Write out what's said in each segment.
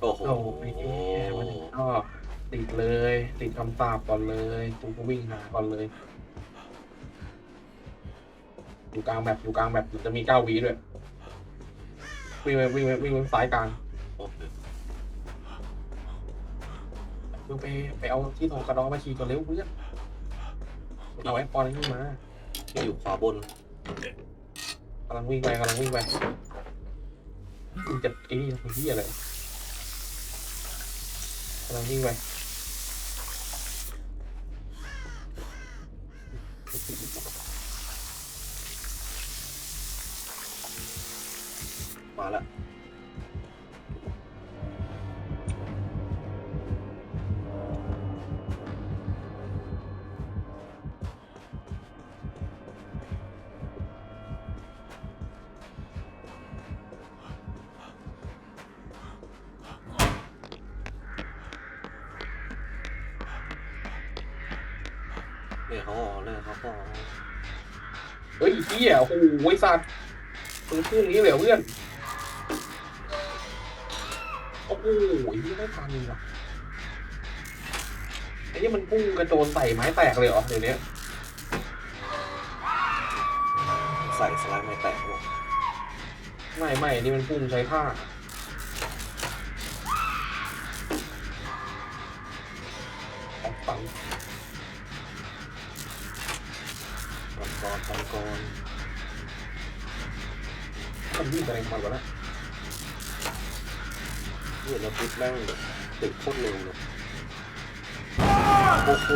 โอ้โหโอ้โหไอ้เหี้ยมันก็ติดเลย ติดคำสาปก่อนเลยกูก็วิ่งหาก่อนเลย อยู่กลางแบบอยู่กลางแบบจะมีเก้าวีด้วยวิ่งไปวิ่งไปวิ่งไปซ้ายกลางโอเคมึงไปไปเอาที่ทองกระดองมาฉีดก่อนเร็วเพื่อนเอาไอ้ปอนนี่มาที่อยู่ขวาบนกำลังวิ่งไปกำลังวิ่งไปมึงจะไอ้นี่มึงที่อะไร กำลังวิ่งไปมาแล้ว เฮ้ยไอ้เหี้ยโอ้โหไอ้สัตว์มึงพูดอย่างนี้เลยเหรอเพื่อนโอ้โหไอ้นี่ไม่ทันหรอกไอ้นี่มันพุ่งกระโจนใส่ไม้แตกเลยเหรอเดี๋ยวนี้ใส่สไลด์ไม่แตกหรอกไม่ไม่อันนี่มันพุ่งใช้ท่า ปังกรปังกรมันวิ่งไปไหนของมันวะนะเนี่ยแล้วปุ๊บแม่งแบบติดโคตรเร็วเลยโอ้โห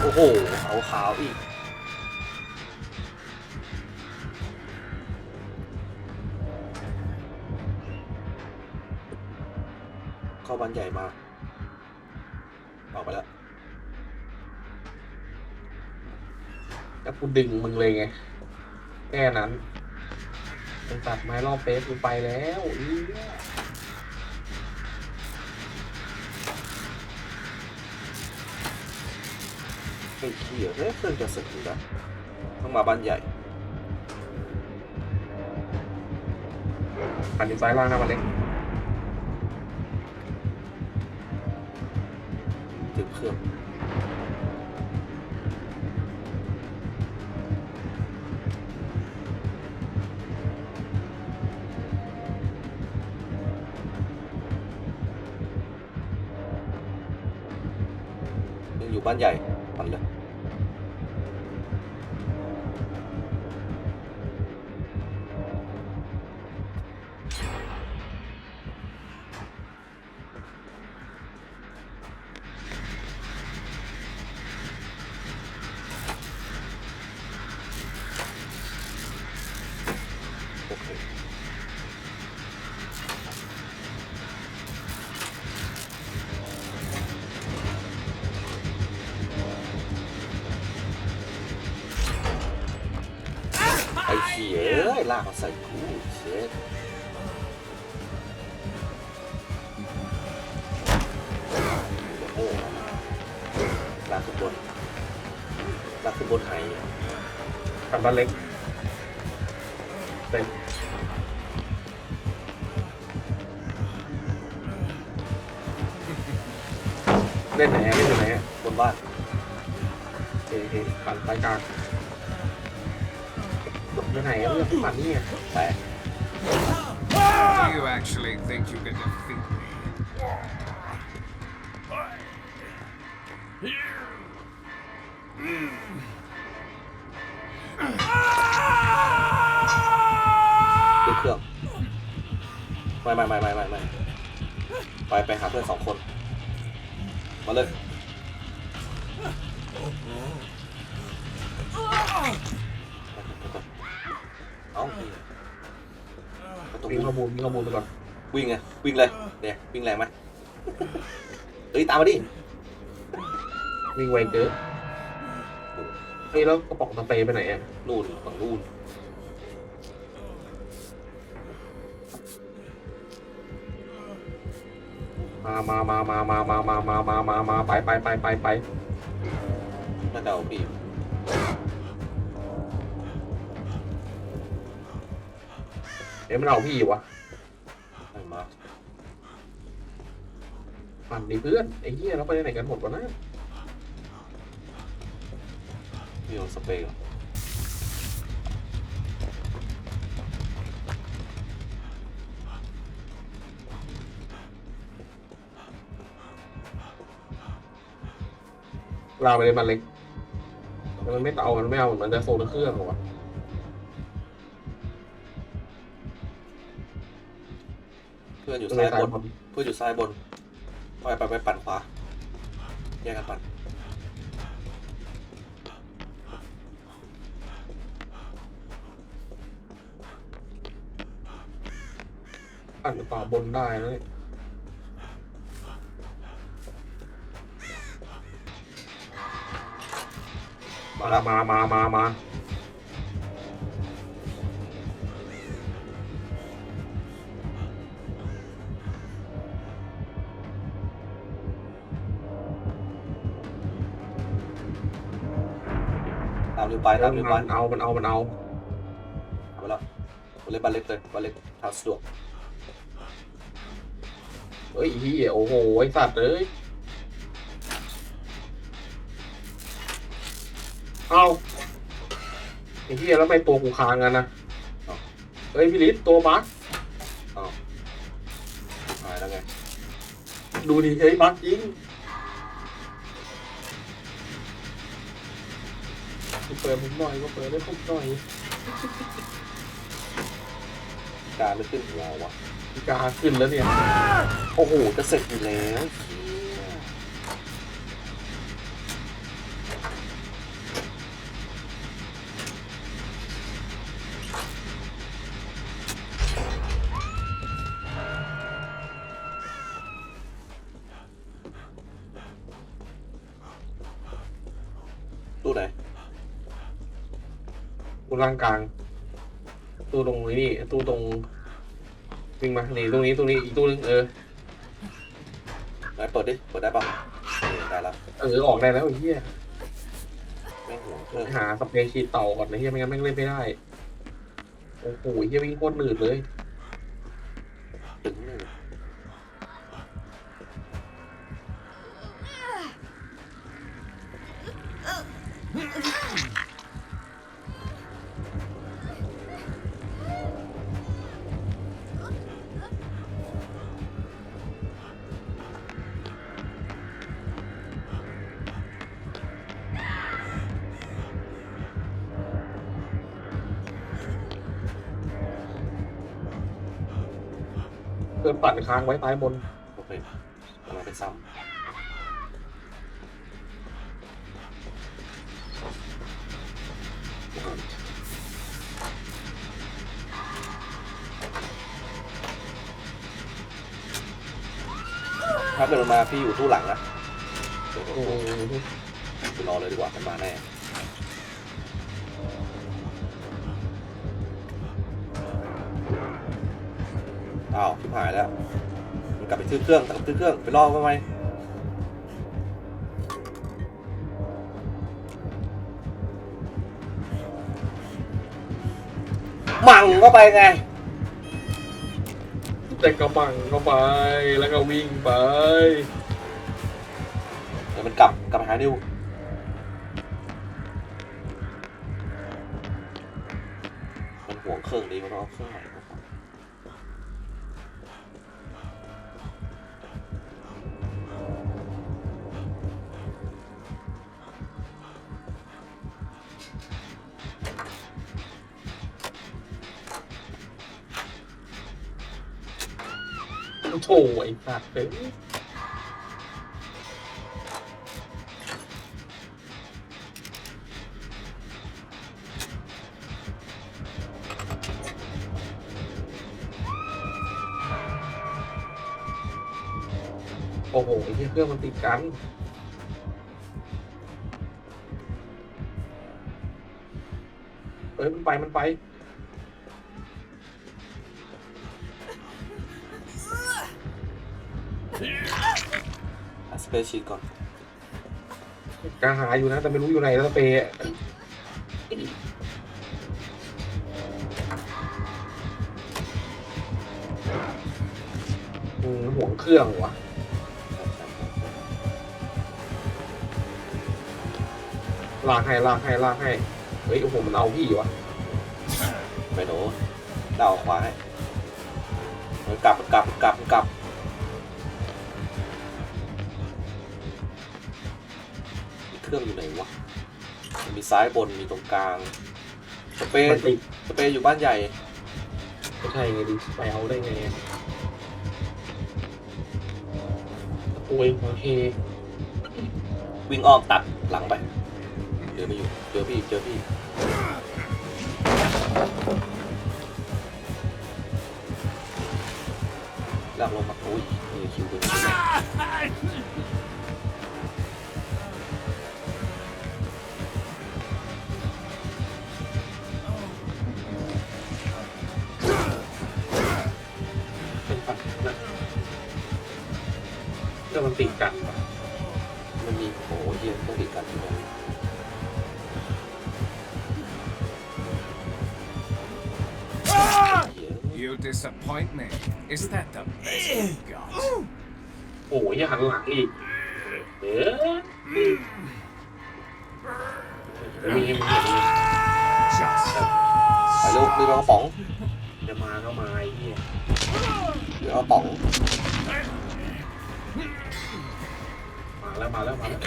โอ้โหขาขาวๆอีก เข้าบ้านใหญ่มา ออกไปแล้วแล้วกูดึงมึงเลยไง แค่นั้นเป็นตัดไม้รอบเฟสกูไปแล้วอีไอ้เขี้ยเฮ้ยเครื่งจะเสร็จอยู่แล้วต้องมาบ้านใหญ่ปั่นอยู่ซ้ายล่างน้ามันเล็ก ถึงเครื่อง ลากมาใส่กูเชดโอ้ลากขึ้นบนลากขึ้นบนไหปั่นบ้านเล็กเต็มเล่นไหนเล่นไหนบนบ้านเฮ้ยเฮ้ยปั่นซ้กลาง ไปไหนอะเรื่องปั่นนี่ไงแตก Do you actually think you can defeat me? ขึ้นเครื่องไม่ไม่ไม่ไม่ไม่ไม่ไปไปหาเพื่อนสองคน มาเลยเอ้าก็ต้องมีวิ่งข้อมูลมีข้อมูลไปก่อนวิ่งไงวิ่งเลยเนี่ยวิ่งแรงไหมเฮ้ยตามมาดิวิ่งไวเกินเฮ้ยแล้วกระป๋องสเปรย์ไปไหนอะนู่นฝั่งนู่นมามามามามามามามามามามาไปไปไปไปไปน่าจะเอาพี่ เดี๋ยวมันเอาพี่วะไม่มาปั่นดิเพื่อนไอ้เหี้ยเราไปไหนกันหมดวะนะพี่โดนสเปรย์เหรอลาไปเลยมันเล็กมันไม่เอามันไม่เอามันจะโซนเครื่องหรอวะ พื่อนอยู่เลยซ้ายตายบนหมดเพื่อนอยู่ซ้ายบนไปไปไปปั่นขวาแยกกันปั่นปั่นต่อบนได้นะเนี่ยมามาแล้วมามามา ตามริวไปตามริวไปมันเอา มันเอา มันเอาเอาไปแล้วผมเล่นบาเล็กเลยบาเล็กทางสะดวกเฮ้ยเฮียโอ้โหไอสัตว์เอ้ยเอาไอ้เฮียแล้วไม่ตัวกูค้างกันนะเฮ้ยพี่ลิศตัวบั๊กหายแล้วไง ดูดิเฮ้ยบั๊กจริง เปิดผมหน่อยก็เปิดได้ผมหน่อยการไม่ขึ้นหัววะพิกาขึ้นแล้วเนี่ย โอ้โห จะเสร็จอยู่แล้วตู้ไหน ตู้ล่างกลาง ตู้ตรงนี้นี่ตู้ตรงวิ่งมานี่ตรงนี้ตรงนี้อีกตู้นึงเออไหนเปิดดิ เปิดได้ปะนี่ได้แล้วเออออกได้แล้วไอ้เหี้ยไม่ห่วงเครื่องหาสเปรย์ชีตเต่าก่อนนะเหี้ยไม่งั้นแม่งเล่นไม่ได้โอ้โหเหี้ยวิ่งโคตรหนืดเลยถึงหนึ่ง เพื่อนปั่นค้างไว้ซ้ายบนโอเคกำลังไปซ้ำถ้าเกิดมันมาพี่อยู่ตู้หลังนะเดี๋ยวโอ้โหไปรอเลยดีกว่ามันมาแน่ อ้าวชิบหายแล้ว มันกลับไปซื้อเครื่องกลับไปซื้อเครื่อง ไปรอทำไมหมั่งเข้าไปไง แต่กระบังเข้าไปแล้วก็วิ่งไป เดี๋ยวมันกลับกลับไปหานิวมันห่วงเครื่องดีมันต้องเอาเครื่องใหม่มา โอ้สัตว์เอ้ยโอ้โหไอ้เหี้ยเครื่องมันติดกันเอ้ยมันไปมันไป เปซชีตก่อน กาหาอยู่นะ แต่ไม่รู้อยู่ไหนแล้วสเปรย์อะอืมห่วงเครื่องวะลากให้ลากให้ลากให้ เฮ้ยโอ้โหมันเอาพี่วะไปโดนดาวขวาให้เฮ้ยกลับกลับกลับกลับ รื่องอยู่ไหนวะมันมีซ้ายบนมีตรงกลาง สเปมันซติดสเปซอยู่บ้านใหญ่ไม่ใช่ไงดิไปเอาได้ไงอะโอ้ยโอเควิ่งอ้อมตัดหลังไปเจอไม่อยู่ เจอพี่ เจอพี่ ลากลงมาโอ้ยนี่คิวเป็น You disappoint me. Is that the best you've got? โอ้ยอย่าหันหลังอีกเออมีมันเห็นเลย Just ไปลูกดูกระป๋อง จะมาก็มาไอ้เหี้ย เดี๋ยวกระป๋อง แล้วมาแล้วมาแล้ว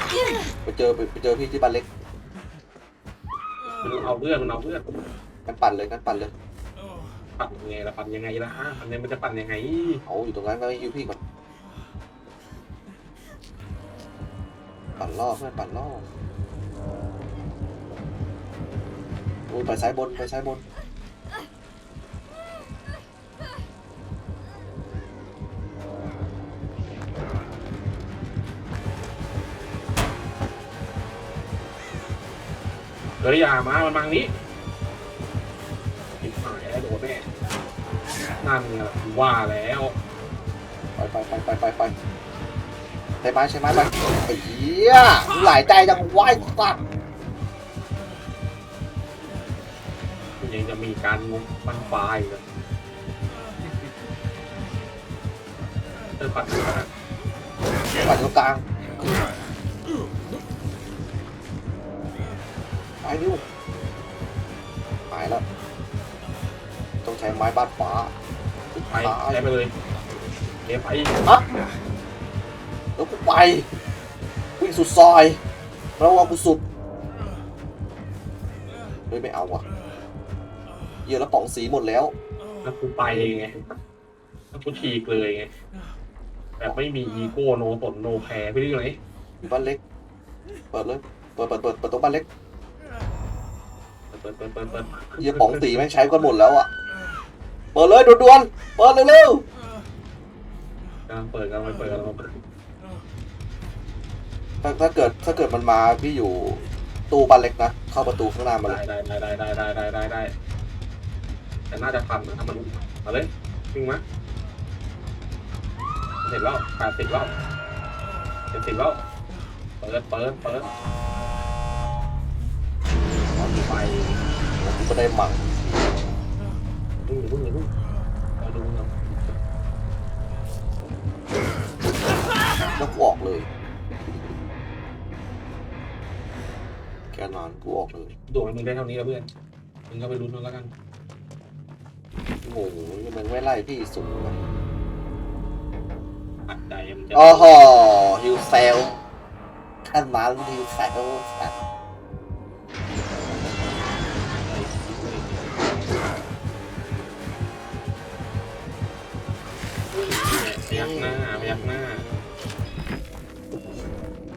ไปเจอไปไปเจอพี่ที่บ้านเล็กมันเอาเพื่อนมันเอาเพื่อนกันปั่นเลยกันปั่นเลยปั่นยังไงล่ะปั่นยังไงล่ะอันนี้มันจะปั่นยังไงเอาอยู่ตรงนั้นก็ให้ฮิวพี่ก่อนปั่นล่อเพื่อนปั่นล่อโอ้ยไปซ้ายบนไปซ้ายบน เฮ้ยอย่ามามันมังนี้ติดหายแล้วโดนแน่นั่นไงล่ะว่าแล้วไปไปไปไปไปไปใช้ไม้ใช้ไม้ไปไอ้เหี้ยหลายใจจังวายสัตว์ยังจะมีการงมบันฟ้าอีกเหรอเออปัดอยู่นะปั่นตรงกลาง ไปนิ้วหายแล้ว ต้องใช้ไม้บาดฟ้าสุดไปท้ายใช้ไปเลยเดี๋ยวไปอะแล้วกูไปวิ่งสุดซอยแล้วว่ากูสุดเฮ้ยไม่เอาว่ะเยี่ยแล้วป๋องสีหมดแล้ว แล้วกูไปไงแล้วกูฉีกเลยไงแบบไม่มีอีโก้โนสนโนแคร์ไปเรื่อยอยู่บ้านเล็ก เปิดเลย เปิดเปิดเปิดเปิดตรงบ้านเล็ก เปิดเปิดเปิดเปิดเยี่ยป๋องสีแม่งใช้กันหมดแล้วอะ เปิดเลยด่วนๆเปิดเร็วกำลังเปิดกำลังเปิดกำลังเปิดๆถ้าถ้าเกิดถ้าเกิดมันมาพี่อยู่ตู้บ้านเล็กนะ เข้าประตูข้างหน้ามาเลได้ยได้ได้ได้ได้ได้ได้ได้ได้แต่น่าจะทันนะถ้ามันมาเลยวิ่งมาเสร็จแล้วขาดสิบแล้วเสร็จสิบแล้วเปิดเปิดเปิดเอา ไปแล้วกูก็ได้หมั่งพึ่งพึ่งพึ่งเราดูเราแล้วกูออกเลยแค่นั้นกูออกเลยดวงมึงได้เท่านี้แล้วเพื่อนมึงก็ไปลุ้นแล้วกันโอ้โหมันไม่ไล่พี่สูงนะอัดใจมันจะโอ้โหฮิวเซลขั้นนั้นฮิวเซลสัตว์